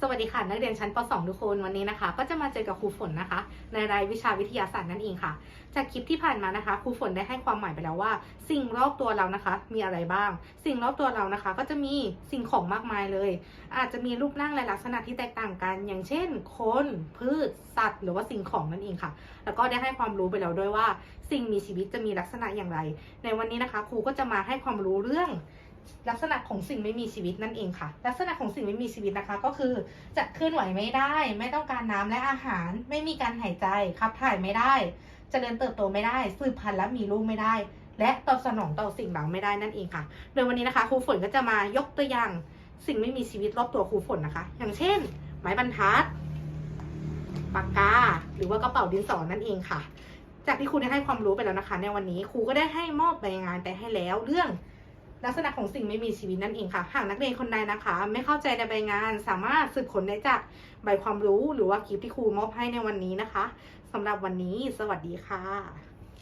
สวัสดีค่ะ นักเรียนชั้นป .2 ทุกคนวันนี้นะคะ ก็จะมาเจอกับครูฝนนะคะ ในรายวิชาวิทยาศาสตร์นั่นเองค่ะ จากคลิปที่ผ่านมานะคะครูฝนได้ให้ความหมายไปแล้วว่า สิ่งรอบตัวเรานะคะ มีอะไรบ้าง สิ่งรอบตัวเรานะคะ ก็จะมีสิ่งของมากมายเลย อาจจะมีรูปร่างและลักษณะที่แตกต่างกัน อย่างเช่น คนพืช สัตว์ หรือว่าสิ่งของนั่นเองค่ะ แล้วก็ได้ให้ความรู้ไปแล้วด้วยว่า สิ่งมีชีวิตจะมีลักษณะอย่างไร ในวันนี้นะคะครูก็จะมาให้ความรู้เรื่อง ลักษณะของสิ่งไม่มีชีวิตนั่นเองค่ะ ลักษณะของสิ่งไม่มีชีวิตนะคะ ก็คือจะเคลื่อนไหวไม่ได้ ไม่ต้องการน้ำและอาหาร ไม่มีการหายใจขับถ่ายไม่ได้เจริญเติบโตไม่ได้สืบพันธุ์และมีลูกไม่ได้ และตอบสนองต่อสิ่งเหล่าไม่ได้นั่นเองค่ะ โดยวันนี้นะคะครูฝนก็จะมายกตัวอย่างสิ่งไม่มีชีวิตรอบตัวครูฝนนะคะ อย่างเช่น ไม้บรรทัดปากกาหรือว่ากระเป๋าดินสอนั่นเองค่ะ จากที่ครูได้ให้ความรู้ไปแล้วนะคะ ในวันนี้ครูก็ได้ให้มอบใบงานไปให้แล้วเรื่อง ลักษณะของสิ่งไม่มีชีวิตนั่นเองค่ะ หากนักเรียนคนใดนะคะ ไม่เข้าใจในใบงาน สามารถสืบค้นได้จากใบความรู้หรือว่าคลิปที่ครูมอบให้ในวันนี้นะคะสำหรับวันนี้ สวัสดีค่ะ